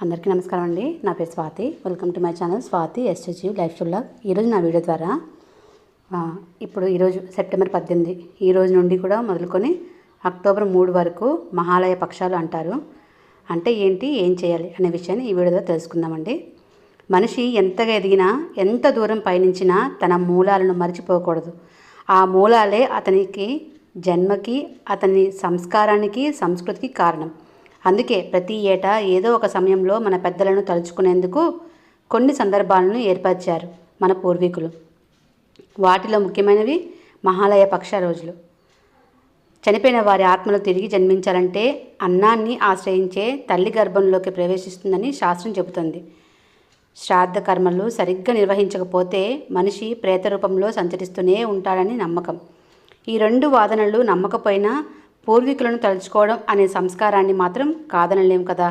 అందరికీ నమస్కారం అండి. నా పేరు Swathi. Welcome to my channel Swathi ఎస్హెచ్యూ lifestyle ఈరోజు నా వీడియో ద్వారా ఇప్పుడు ఈరోజు సెప్టెంబర్ పద్దెనిమిది ఈ రోజు నుండి కూడా మొదలుకొని అక్టోబర్ మూడు వరకు మహాలయ పక్షాలు అంటారు. అంటే ఏంటి ఏం చేయాలి అనే విషయాన్ని ఈ వీడియో ద్వారా తెలుసుకుందామండి. మనిషి ఎంతగా ఎదిగినా ఎంత దూరం పయనించినా తన మూలాలను మర్చిపోకూడదు. ఆ మూలాలే అతనికి జన్మకి అతని సంస్కారానికి సంస్కృతికి కారణం. అందుకే ప్రతి ఏటా ఏదో ఒక సమయంలో మన పెద్దలను తలుచుకునేందుకు కొన్ని సందర్భాలను ఏర్పరిచారు మన పూర్వీకులు. వాటిలో ముఖ్యమైనవి మహాలయ పక్ష రోజులు. చనిపోయిన వారి ఆత్మలు తిరిగి జన్మించాలంటే అన్నాన్ని ఆశ్రయించే తల్లి గర్భంలోకి ప్రవేశిస్తుందని శాస్త్రం చెబుతుంది. శ్రాద్ధ కర్మలు సరిగ్గా నిర్వహించకపోతే మనిషి ప్రేత రూపంలో సంచరిస్తూనే ఉంటాడని నమ్మకం. ఈ రెండు వాదనలు నమ్మకపోయినా పూర్వీకులను తలుచుకోవడం అనే సంస్కారాన్ని మాత్రం కాదనలేం కదా.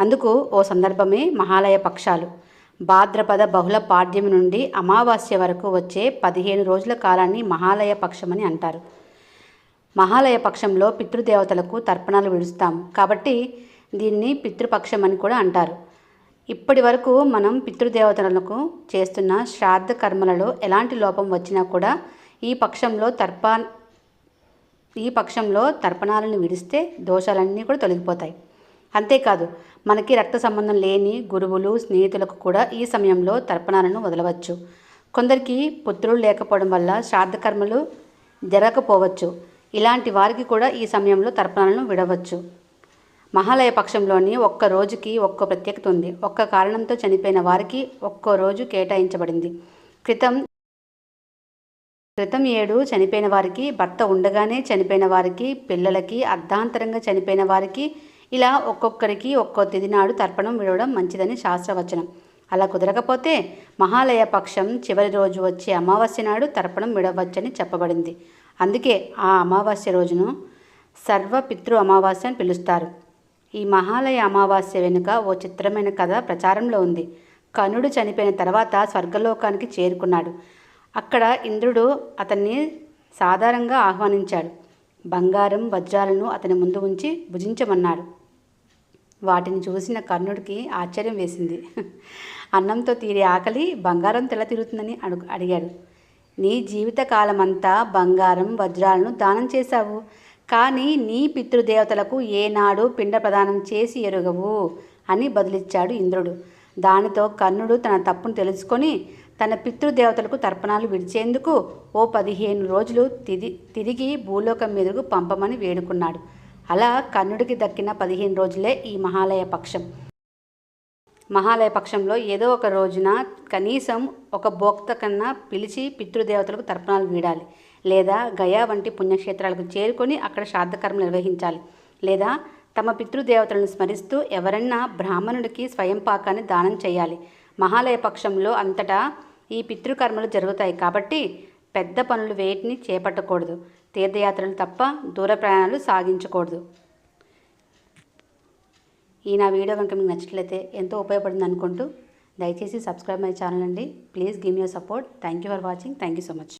అందుకు ఓ సందర్భమే మహాలయ పక్షాలు. భాద్రపద బహుళ పాడ్యం నుండి అమావాస్య వరకు వచ్చే పదిహేను రోజుల కాలాన్ని మహాలయ పక్షమని అంటారు. మహాలయ పక్షంలో పితృదేవతలకు తర్పణాలు విడుస్తాం. కాబట్టి దీన్ని పితృపక్షం అని కూడా అంటారు. ఇప్పటి వరకు మనం పితృదేవతలకు చేస్తున్న శ్రాద్ధ కర్మలలో ఎలాంటి లోపం వచ్చినా కూడా ఈ పక్షంలో తర్ప ఈ పక్షంలో తర్పణాలను విడిస్తే దోషాలన్నీ కూడా తొలగిపోతాయి. అంతేకాదు మనకి రక్త సంబంధం లేని గురువులు స్నేహితులకు కూడా ఈ సమయంలో తర్పణాలను వదలవచ్చు. కొందరికి పుత్రులు లేకపోవడం వల్ల శ్రాద్ధకర్మలు జరగకపోవచ్చు. ఇలాంటి వారికి కూడా ఈ సమయంలో తర్పణాలను విడవచ్చు. మహాలయ పక్షంలోని ఒక్క రోజుకి ఒక్క ప్రత్యేకత ఉంది. ఒక్క కారణంతో చనిపోయిన వారికి ఒక్కో రోజు కేటాయించబడింది. క్రితం క్రితం ఏడు చనిపోయిన వారికి భర్త ఉండగానే చనిపోయిన వారికి పిల్లలకి అర్ధాంతరంగా చనిపోయిన వారికి ఇలా ఒక్కొక్కరికి ఒక్కో తిథి నాడు తర్పణం విడవడం మంచిదని శాస్త్రవచనం. అలా కుదరకపోతే మహాలయ పక్షం చివరి రోజు వచ్చే అమావాస్య నాడు తర్పణం విడవచ్చని చెప్పబడింది. అందుకే ఆ అమావాస్య రోజును సర్వ పితృ అమావాస్య అని పిలుస్తారు. ఈ మహాలయ అమావాస్య వెనుక ఓ చిత్రమైన కథ ప్రచారంలో ఉంది. కనుడు చనిపోయిన తర్వాత స్వర్గలోకానికి చేరుకున్నాడు. అక్కడ ఇంద్రుడు అతన్ని సాధారణంగా ఆహ్వానించాడు. బంగారం వజ్రాలను అతని ముందు ఉంచి భుజించమన్నాడు. వాటిని చూసిన కర్ణుడికి ఆశ్చర్యం వేసింది. అన్నంతో తీరే ఆకలి బంగారం తెల తిరుగుతుందని అడుగు అడిగాడు. నీ జీవితకాలమంతా బంగారం వజ్రాలను దానం చేశావు. కానీ నీ పితృదేవతలకు ఏనాడు పిండ ప్రదానం చేసి ఎరుగవు అని బదులిచ్చాడు ఇంద్రుడు. దానితో కర్ణుడు తన తప్పును తెలుసుకొని తన పితృదేవతలకు తర్పణాలు విడిచేందుకు ఓ పదిహేను రోజులు తిది తిరిగి భూలోకం మీదకు పంపమని వేడుకున్నాడు. అలా కర్ణుడికి దక్కిన పదిహేను రోజులే ఈ మహాలయ పక్షం. మహాలయ పక్షంలో ఏదో ఒక రోజున కనీసం ఒక భోక్త కన్నా పిలిచి పితృదేవతలకు తర్పణాలు వీడాలి. లేదా గయా వంటి పుణ్యక్షేత్రాలకు చేరుకొని అక్కడ శ్రాద్ధకర్మలు నిర్వహించాలి. లేదా తమ పితృదేవతలను స్మరిస్తూ ఎవరన్నా బ్రాహ్మణుడికి స్వయం పాకాన్ని దానం చేయాలి. మహాలయ పక్షంలో అంతటా ఈ పితృకర్మలు జరుగుతాయి. కాబట్టి పెద్ద పనులు వేటిని చేపట్టకూడదు. తీర్థయాత్రలు తప్ప దూర ప్రయాణాలు సాగించకూడదు. ఈ నా వీడియో కనుక మీకు నచ్చినట్లయితే ఎంతో ఉపయోగపడింది అనుకుంటూ దయచేసి సబ్స్క్రైబ్ మై ఛానల్ అండి. Please give you support. Thank you for watching. Thank you so much.